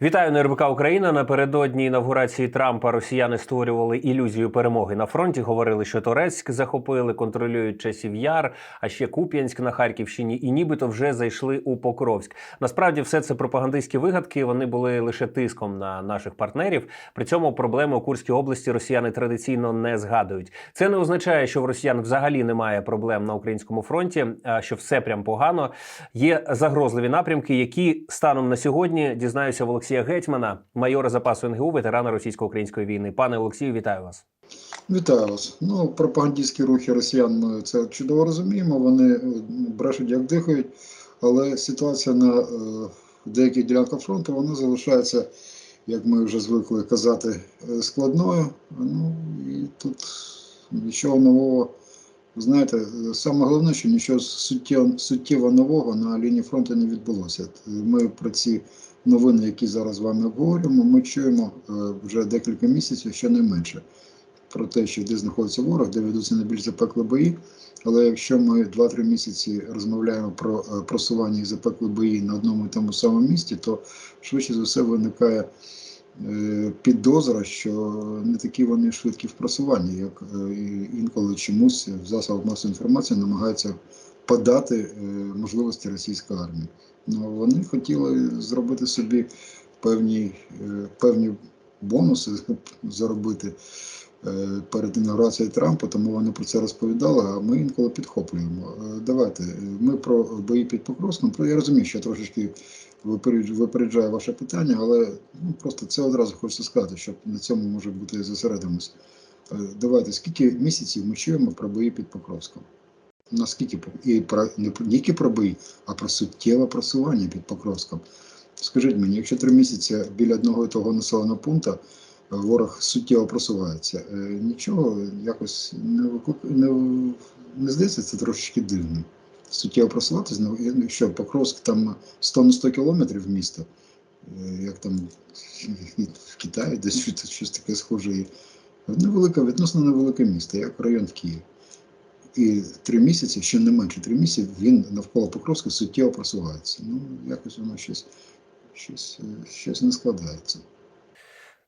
Вітаю на РБК Україна. Напередодні інавгурації Трампа росіяни створювали ілюзію перемоги на фронті. Говорили, що Торецьк захопили, контролюють часів яр, а ще Куп'янськ на Харківщині, і нібито вже зайшли у Покровськ. Насправді, все це пропагандистські вигадки. Вони були лише тиском на наших партнерів. При цьому проблеми у Курській області росіяни традиційно не згадують. Це не означає, що в росіян взагалі немає проблем на українському фронті, а що все прям погано. Є загрозливі напрямки, які станом на сьогодні дізнаюся в Олексія Гетьмана, майора запасу НГУ, ветерана російсько-української війни. Пане Олексію, вітаю вас. Вітаю вас. Ну, пропагандистські рухи росіян ми це чудово розуміємо. Вони е, брешуть як дихають, але ситуація на е, деяких ділянках фронту вона залишається, як ми вже звикли казати, е, складною. Ну і тут нічого нового. Знаєте, саме головне, що нічого суттєво, суттєво нового на лінії фронту не відбулося. Ми про ці новини, які зараз з вами обговорюємо, ми чуємо е, вже декілька місяців, щонайменше про те, що де знаходиться ворог, де ведуться найбільш запекли бої. Але якщо ми 2-3 місяці розмовляємо про е, просування і запекли бої на одному і тому самому місці, то швидше за все виникає е, підозра, що не такі вони швидкі в просуванні, як інколи чомусь в засобах масової інформації намагаються подати можливості російської армії. Ну, вони хотіли зробити собі певні, е, певні бонуси заробити е, перед інаугурацією Трампа, тому вони про це розповідали, а ми інколи підхоплюємо. Е, Давайте, ми про бої під Покровськом, я розумію, що я трошечки випереджаю ваше питання, але ну, просто це одразу хочеться сказати, щоб на цьому може бути зосередимось. Давайте, скільки місяців ми чуємо про бої під Покровськом? Наскільки і про не тільки про бої, а про суттєве просування під Покровськом. Скажіть мені, якщо три місяці біля одного і того населеного пункту е, ворог суттєво просувається, е, нічого якось не виклик... не, не здається це трошечки дивним. Суттєво просуватися, ну, я- якщо Покровськ там 100 на 100 кілометрів місто, е, як там в Китаї, десь щось таке схоже. Невелике, відносно невелике місто, як район в Києві. І три місяці, ще не менше три місяці, він навколо Покровська суттєво просувається. Ну, якось воно щось, щось, е, щось не складається.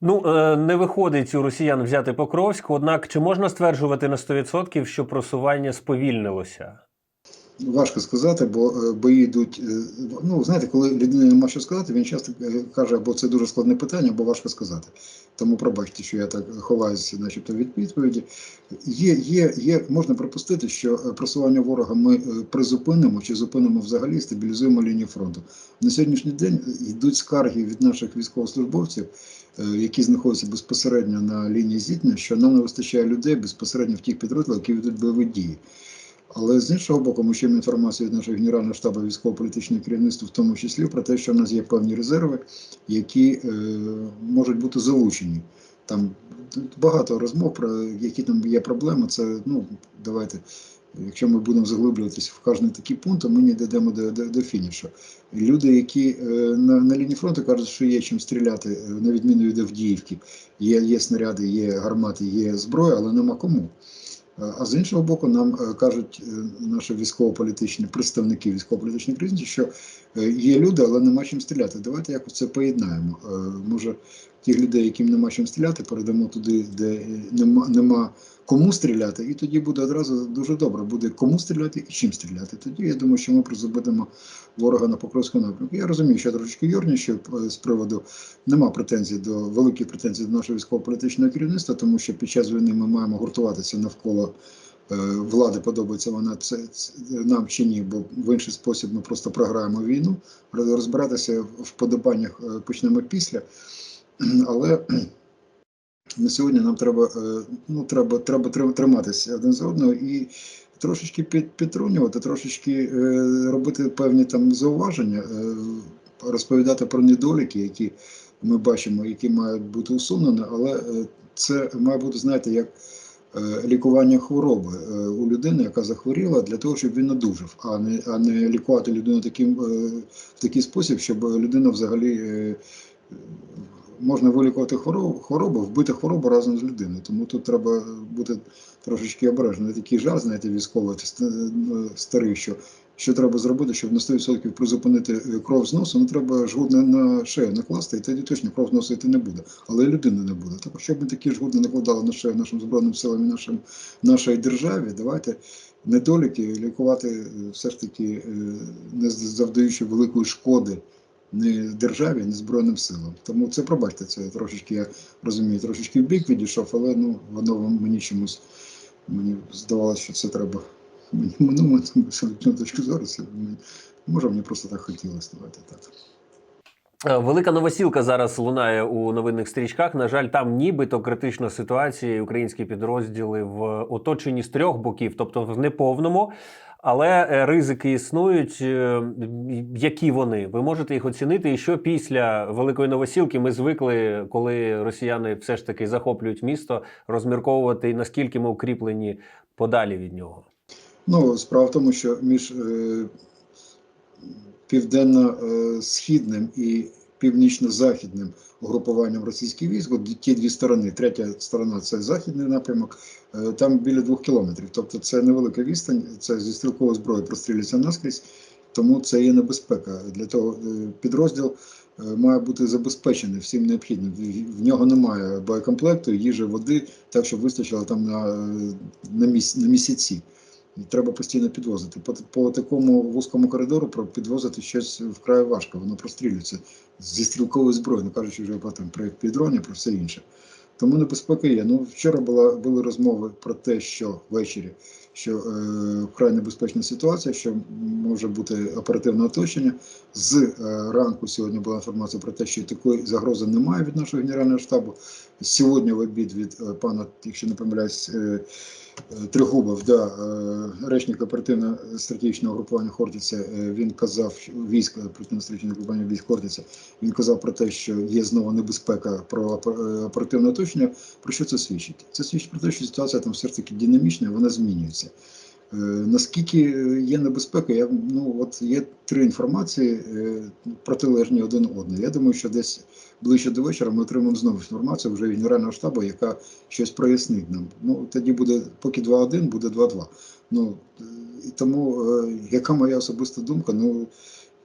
Ну е, не виходить у росіян взяти Покровськ. Однак чи можна стверджувати на 100%, що просування сповільнилося? Важко сказати, бо е, бої йдуть. е, Ну, знаєте, коли людина нема що сказати, він часто е, каже, або це дуже складне питання, або важко сказати. Тому пробачте, що я так ховаюся, начебто від відповіді. Є, є, є, можна припустити, що просування ворога ми призупинимо чи зупинимо взагалі, стабілізуємо лінію фронту. На сьогоднішній день йдуть скарги від наших військовослужбовців, які знаходяться безпосередньо на лінії зіткнення, що нам не вистачає людей безпосередньо в тих підрозділах, які ведуть бойові дії. Але з іншого боку, ми чуємо інформацію від нашого генерального штабу військово-політичного керівництва, в тому числі про те, що в нас є певні резерви, які е, можуть бути залучені. Там багато розмов про які там є проблеми. Це ну давайте. Якщо ми будемо заглиблюватися в кожний такий пункт, то ми не дійдемо до, до, до фінішу. Люди, які е, на, на лінії фронту кажуть, що є чим стріляти, е, на відміну від Авдіївки, є, є снаряди, є гармати, є зброя, але нема кому. А з іншого боку, нам е, кажуть е, наші військово-політичні представники військово-політичної кризи, що е, є люди, але нема чим стріляти. Давайте якось це поєднаємо. Може, тих людей, яким нема чим стріляти, передамо туди, де е, нема, нема кому стріляти, і тоді буде одразу дуже добре. Буде кому стріляти і чим стріляти. Тоді я думаю, що ми призупинимо ворога на Покровському напрямку. Я розумію, що трошечки юрніше е, з приводу нема претензій до великих претензій до нашого військово-політичного керівництва, тому що під час війни ми маємо гуртуватися навколо е, влади. Подобається вона це, це нам чи ні, бо в інший спосіб ми просто програємо війну. Розбиратися в вподобаннях е, почнемо після. Але на сьогодні нам треба, е, ну, треба, треба, треба триматися один за одного і трошечки під, підтрунювати, трошечки е, робити певні там зауваження, е, розповідати про недоліки, які ми бачимо, які мають бути усунені, але це має бути, знаєте, як лікування хвороби у людини, яка захворіла, для того, щоб він одужав, а не, а не лікувати людину таким, в такий спосіб, щоб людина взагалі. Можна вилікувати хворобу, хворобу, вбити хворобу разом з людиною. Тому тут треба бути трошечки обережним. Такий жарт, знаєте, військовий е, старий, що що треба зробити, щоб на 100% призупинити е, кров з носу, ну треба жгут на, шею накласти, і тоді точно кров з носу йти не буде, але і людини не буде. Так, щоб ми такі жгут накладали на шею нашим збройним силам і нашим, нашій державі, давайте недоліки лікувати е, все ж таки е, не завдаючи великої шкоди ні державі, ні Збройним силам. Тому це пробачте, це трошечки, я розумію, трошечки в бік відійшов, але ну, воно мені чомусь мені здавалося, що це треба. Мені ну, з точки зору, це мені- може мені просто так хотілося. Давайте так. Е, Велика новосілка зараз лунає у новинних стрічках. На жаль, там нібито критична ситуація. Українські підрозділи в оточенні з трьох боків, тобто в неповному. Але е, ризики існують. Е, Які вони? Ви можете їх оцінити? І що після великої новосілки ми звикли, коли росіяни все ж таки захоплюють місто, розмірковувати і наскільки ми укріплені подалі від нього? Ну, справа в тому, що між е, південно-східним і північно-західним угрупуванням російських військ, от ті дві сторони, третя сторона це західний напрямок, е, там біля двох кілометрів. Тобто це невелика відстань, це зі стрілкової зброї прострілюється наскрізь, тому це є небезпека. Для того е, підрозділ е, має бути забезпечений всім необхідним. В- нього немає боєкомплекту, їжі, води, так щоб вистачило там на, на, міс, на місяці. Треба постійно підвозити. По, по такому вузькому коридору про- підвозити щось вкрай важко, воно прострілюється зі стрілкової зброї, не кажучи вже там про підроні, про все інше. Тому небезпека є. Ну вчора була були розмови про те, що ввечері, що е, вкрай небезпечна ситуація, що може бути оперативне оточення. З е, ранку сьогодні була інформація про те, що такої загрози немає від нашого генерального штабу. Сьогодні в обід від е, пана, якщо не помиляюсь, Тригубов, да, речник оперативно-стратегічного групування Хортиця, він казав, що військ оперативно-стратегічного групування військ Хортиця, він казав про те, що є знову небезпека про оперативне оточення. Про що це свідчить? Це свідчить про те, що ситуація там все ж таки динамічна, вона змінюється. Е, Наскільки є небезпека, я ну от є три інформації е, протилежні один одній. Я думаю, що десь ближче до вечора ми отримаємо знову інформацію вже Генерального штабу, яка щось прояснить нам. Ну тоді буде поки 2-1, буде 2-2. Ну е, і тому яка моя особиста думка? Ну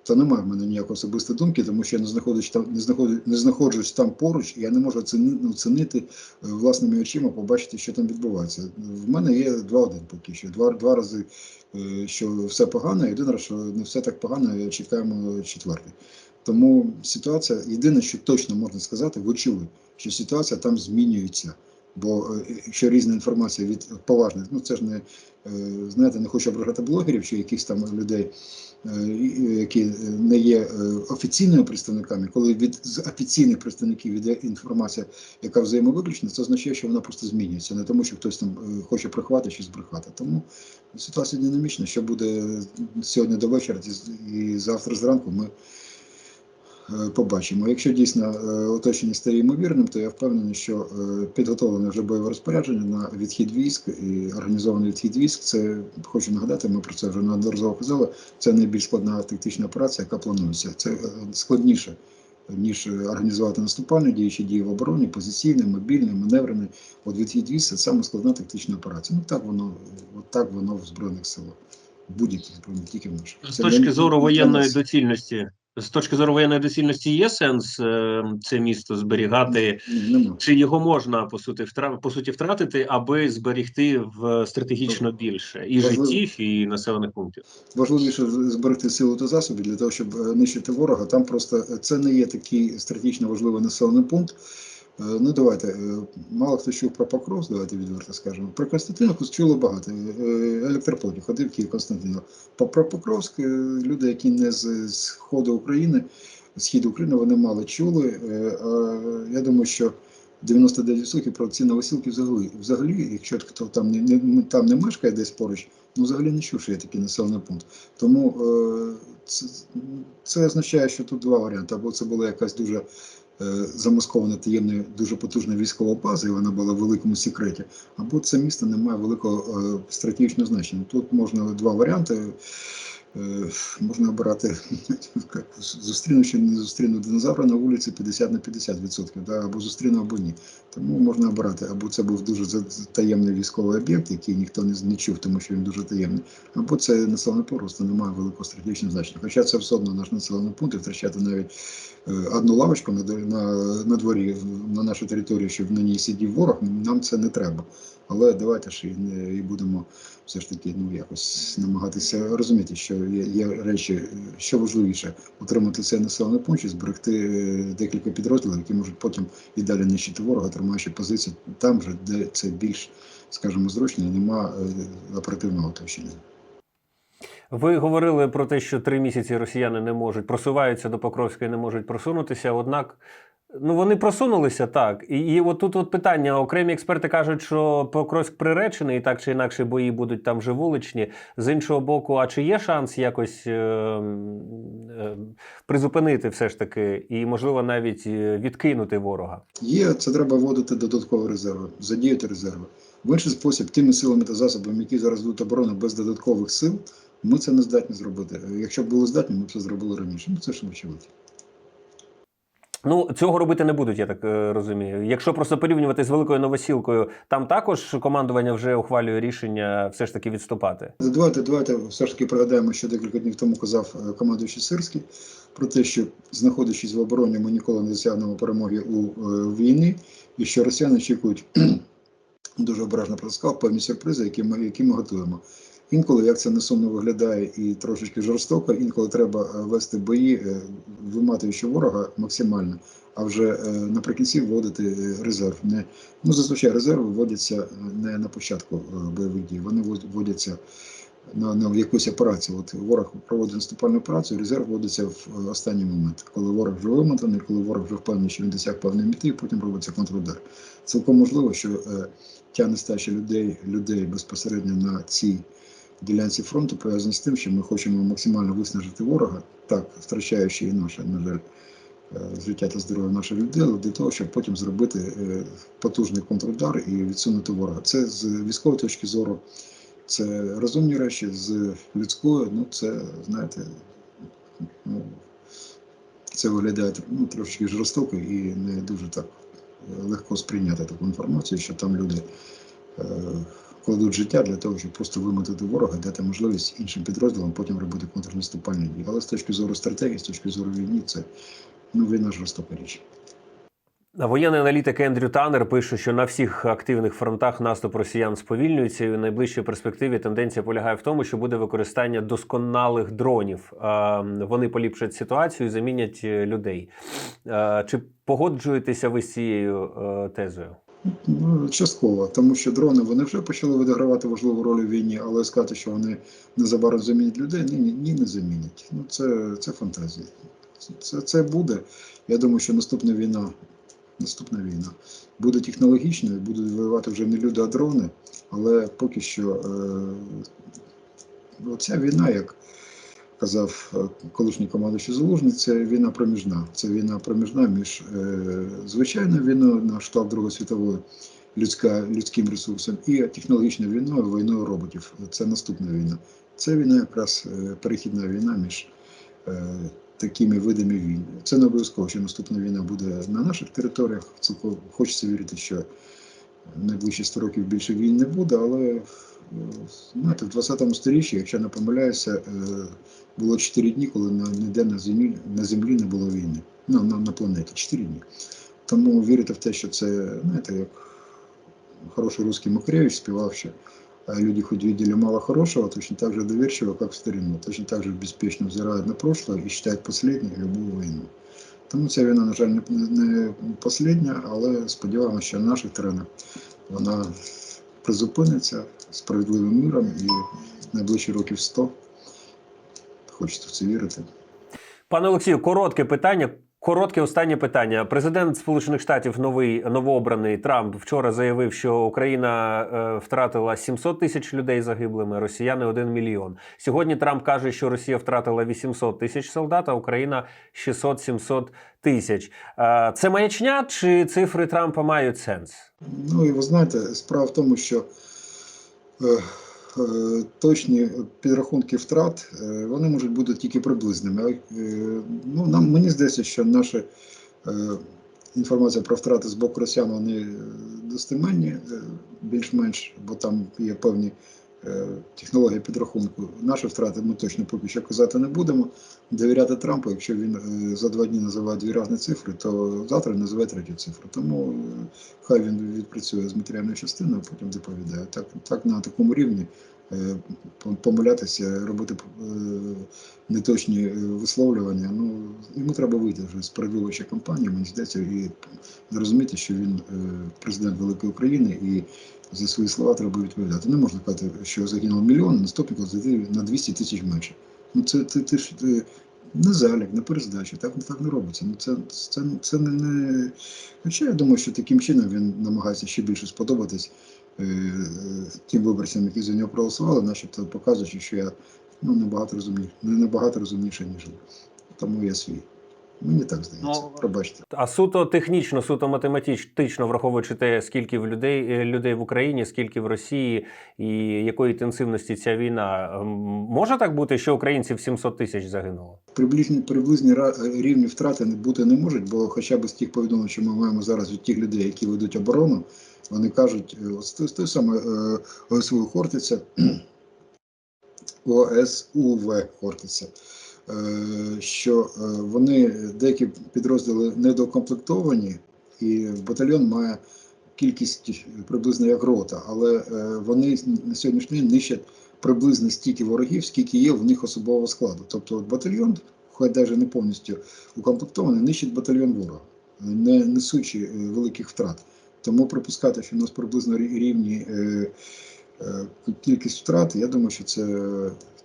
та немає в мене ніякої особистої думки, тому що я не знаходжусь там, не знаходжусь, не знаходжусь там поруч, і я не можу оцінити, оцінити е, власними очима, побачити, що там відбувається. В мене є 2-1 поки що. Два, два рази, е, що все погано, і один раз, що не все так погано, і чекаємо четвертий. Тому ситуація, єдине, що точно можна сказати, вочевидь, що ситуація там змінюється. Бо е, якщо різна інформація від поважних, ну це ж не знаєте, не хочу ображати блогерів чи якихось там людей, які е, не є е, офіційними представниками, коли від з офіційних представників іде інформація, яка взаємовиключена, це означає, що вона просто змінюється, не тому, що хтось там е, хоче приховати чи збрехати. Тому ситуація динамічна. Що буде сьогодні до вечора і- завтра зранку, ми побачимо. Якщо дійсно е, оточення стає ймовірним, то я впевнений, що е, підготовлене вже бойове розпорядження на відхід військ і організований відхід військ. Це хочу нагадати, ми про це вже неодноразово казали. Це найбільш складна тактична операція, яка планується. Це е, складніше. Ніж е, організувати наступальні діючі дії в обороні, позиційні, мобільні, маневрені. От відхід військ це саме складна тактична операція. Ну так воно, от так воно в збройних силах. Будь-яких збройних, тільки в наших. З точки зору воєнної доцільності, з точки зору воєнної доцільності, є сенс е, це місто зберігати, нема. чи його можна по суті втра... по суті втратити, аби зберігти в стратегічно більше і Важливо. життів, і населених пунктів. Важливіше зберегти силу та засоби для того, щоб е, нищити ворога. Там просто е, це не є такий стратегічно важливий населений пункт. Е, Ну давайте е, мало хто чув про Покровськ, давайте відверто скажемо. Про Константиновку чули багато. Е, Електропотяг ходив Київ Константинов. Про Покровськ люди, які не з сходу України, східу України, вони мало чули. Я думаю, що 99% про ці новосілки взагалі, взагалі, якщо хто там не, не там не мешкає десь поруч, ну взагалі не чув, що є такий населений пункт. Тому це, це означає, що тут два варіанти. Або це була якась дуже замаскована таємна, дуже потужна військова база, і вона була в великому секреті, або це місто не має великого е, стратегічного значення. Тут можна два варіанти. Е, Можна обирати зустріну чи не зустріну динозавра на вулиці 50 на 50 відсотків, да, або зустріну, або ні. Тому можна обирати, або це був дуже таємний військовий об'єкт, який ніхто не, чув, тому що він дуже таємний, або це населений пункт, просто не має великого стратегічного значення. Хоча це все одно наш населений пункт, і втрачати навіть е, одну лавочку на, на, на дворі на нашій території, щоб на ній сидів ворог, нам це не треба. Але давайте ж і, і будемо все ж таки ну якось намагатися розуміти, що є, є речі, е, що важливіше утримати цей населений пункт і зберегти е, декілька підрозділів, які можуть потім і далі нищити ворога, тримаючи позиції там же, де це більш, скажімо, зручно, і нема е, оперативного оточення. Ви говорили про те, що три місяці росіяни не можуть просуваються до Покровська і не можуть просунутися. Однак, ну вони просунулися так. І, і от тут от питання: окремі експерти кажуть, що Покровськ приречений, і так чи інакше бої будуть там вже вуличні. З іншого боку, а чи є шанс якось е, е, призупинити все ж таки, і можливо навіть е, відкинути ворога? Є, це треба вводити додаткові резерви, задіяти резерви. В інший спосіб, тими силами та засобами, які зараз ведуть оборону без додаткових сил, ми це не здатні зробити. Якщо б були здатні, ми б це зробили раніше. Ну це ж очевидно. Ну, цього робити не будуть, я так е, розумію. Якщо просто порівнювати з великою новосілкою, там також командування вже ухвалює рішення все ж таки відступати. Давайте, давайте все ж таки пригадаємо, що декілька днів тому казав е, командуючий Сирський про те, що знаходячись в обороні, ми ніколи не досягнемо перемоги у е, війні, і що росіяни очікують дуже обережно протискав певні сюрпризи, які ми, які ми готуємо. Інколи, як це не сумно виглядає і трошечки жорстоко, інколи треба е, вести бої, е, виматуючи ворога максимально, а вже е, наприкінці вводити резерв. Не, ну, зазвичай резерви вводяться не на початку бойових дій, вони ввод- вводяться на, на якусь операцію. От ворог проводить наступальну операцію, резерв вводиться в останній момент, коли ворог вже вимотаний, коли ворог вже впевнений, що він досяг певної мети, потім робиться контрудар. Цілком можливо, що тя нестача людей, людей безпосередньо на цій ділянці фронту пов'язана з тим, що ми хочемо максимально виснажити ворога, так втрачаючи і наше, на жаль, е, життя та здоров'я наших людей, для того, щоб потім зробити е, потужний контрудар і відсунути ворога. Це з військової точки зору, це розумні речі, з людської, ну це, знаєте, ну, це виглядає ну, трошки жорстоко і не дуже так легко сприйняти таку інформацію, що там люди е, кладуть життя для того, щоб просто вимотати ворога, дати можливість іншим підрозділам потім робити контрнаступальні дії. Але з точки зору стратегії, з точки зору війни, це ну, війна жорстока річ. Воєнний аналітик Ендрю Таннер пише, що на всіх активних фронтах наступ росіян сповільнюється, і в найближчій перспективі тенденція полягає в тому, що буде використання досконалих дронів. Вони поліпшать ситуацію і замінять е, людей. Чи погоджуєтеся ви з цією е, тезою? Ну, частково, тому що дрони вони вже почали відігравати важливу роль у війні, але сказати, що вони незабаром замінять людей, ні, ні, не замінять. Ну це, це фантазія. Це, це буде. Я думаю, що наступна війна, наступна війна буде технологічною, будуть воювати вже не люди, а дрони. Але поки що е, ця війна, як казав е, колишній командуючий Залужний, це війна проміжна. Це війна проміжна між е, звичайною війною на штаб Другої світової людська, людським ресурсом і технологічною війною, війною роботів. Це наступна війна. Це війна якраз е, перехідна війна між такими видами війн. Це не обов'язково, що наступна війна буде на наших територіях. Цілком хочеться вірити, що найближчі 100 років більше війн не буде, але знаєте, в 20 сторіччі, якщо не помиляюся, е, було 4 дні, коли ніде на землі, на землі не було війни. Ну, на, на планеті 4 дні. Тому вірити в те, що це, знаєте, як хороший русский Макаревич співав, що хоть видели мало хорошего, точно так же доверчиво, как в старину, точно так же беспечно взирают на прошлое и считают последней любую війну. Тому ця війна, на жаль, не, не последня, але сподіваємося, що на наших теренах вона призупиниться справедливим миром і найближчі років 100 хочеться в це вірити. Пане Олексію, коротке питання. Коротке останнє питання. Президент Сполучених Штатів, новий новообраний Трамп, вчора заявив, що Україна е, втратила 700 тисяч людей загиблими, росіяни 1 мільйон. Сьогодні Трамп каже, що Росія втратила 800 тисяч солдат, а Україна 600-700 тисяч. Е, це маячня чи цифри Трампа мають сенс? Ну і ви знаєте, справа в тому, що е, точні підрахунки втрат е, вони можуть бути тільки приблизними. Е, Ну, нам мені здається, що наша е, інформація про втрати з боку росіян вони е, достеменні, е, більш-менш, бо там є певні е, технології підрахунку. Наші втрати ми точно поки що казати не будемо. Довіряти Трампу, якщо він е, за два дні називає дві різні цифри, то завтра називає третю цифру. Тому е, хай він відпрацює з матеріальною частиною, а потім доповідає. Так, так на такому рівні помилятися, робити неточні висловлювання. Ну йому треба вийти вже з передвиборчої кампанії, мені здається, і зрозуміти, що він президент великої України і за свої слова треба відповідати. Не можна казати, що загинуло мільйон, наступний клас зайти на 200 тисяч менше. Ну це ти, ти ж ти, не залік, не перездача, так, так не робиться. Ну це, це, це не, не. Хоча я думаю, що таким чином він намагається ще більше сподобатись е, е, тим виборцям, які за нього проголосували, начебто показуючи, що я ну, набагато розумніше, не набагато розумніше, ніж. Тому я свій. Мені так здається. Ну, Пробачте. А суто технічно, суто математично, враховуючи те, скільки в людей, е, людей в Україні, скільки в Росії і якої інтенсивності ця війна, може так бути, що українців 700 тисяч загинуло? Приблизні, приблизні рівні втрати не бути не можуть, бо хоча б з тих повідомлень, що ми маємо зараз від тих людей, які ведуть оборону, вони кажуть, е, з той- саме е, ОСУ Хортиця, ОСУВ Хортиця, що е, вони деякі підрозділи недокомплектовані, і батальйон має кількість приблизно як рота, але е, вони на сьогоднішній день нищать приблизно стільки ворогів, скільки є в них особового складу. Тобто батальйон, хоч навіть не повністю укомплектований, нищить батальйон ворога, не несучи е, великих втрат. Тому припускати, що у нас приблизно рівні е, е, кількість втрат, я думаю, що це,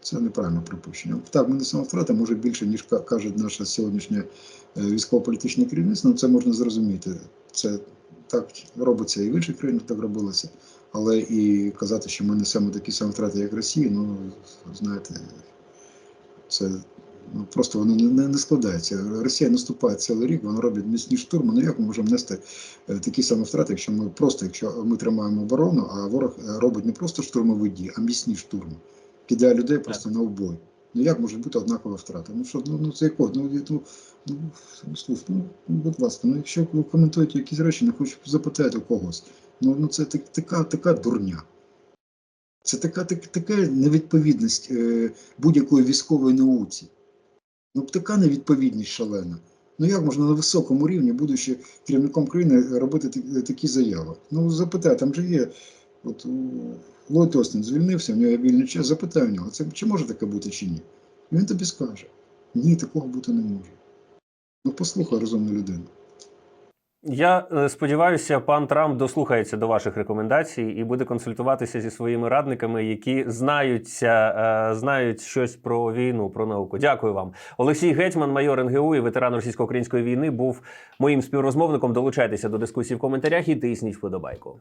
це неправильне припущення. Так, ми несемо втрати, може більше, ніж каже наше сьогоднішнє е, військово-політичне керівництво, ну це можна зрозуміти. Це так робиться і в інших країнах так робилося. Але і казати, що ми несемо такі самі втрати, як Росія, ну знаєте, це ну, просто воно не, не, не складається. Росія наступає цілий рік, вона робить міцні штурми. Ну як ми можемо нести е, такі самі втрати, якщо ми просто, якщо ми тримаємо оборону, а ворог е, робить не просто штурмові дії, а міцні штурми, кидає людей просто на вбой. Ну як може бути однакова втрата? Ну що, ну, ну це якого? Ну, я- ну, ну, слухай, ну, будь ласка, ну якщо ви коментуєте якісь речі, не хочу запитати у когось. Ну, ну це так- така, така дурня. Це така, так, така невідповідність е, будь-якої військової науці. Ну, така невідповідність шалена. Ну як можна на високому рівні, будучи керівником країни, робити такі заяви? Ну, запитай, там же є. От Ллойд Остін звільнився, в нього вільний час, запитай у нього, це чи може таке бути чи ні? І Він тобі скаже: ні, такого бути не може. Ну, послухай розумну людину. Я е, сподіваюся, пан Трамп дослухається до ваших рекомендацій і буде консультуватися зі своїми радниками, які знаються, е, знають щось про війну, про науку. Дякую вам. Олексій Гетьман, майор НГУ і ветеран російсько-української війни, був моїм співрозмовником. Долучайтеся до дискусії в коментарях і тисніть вподобайку.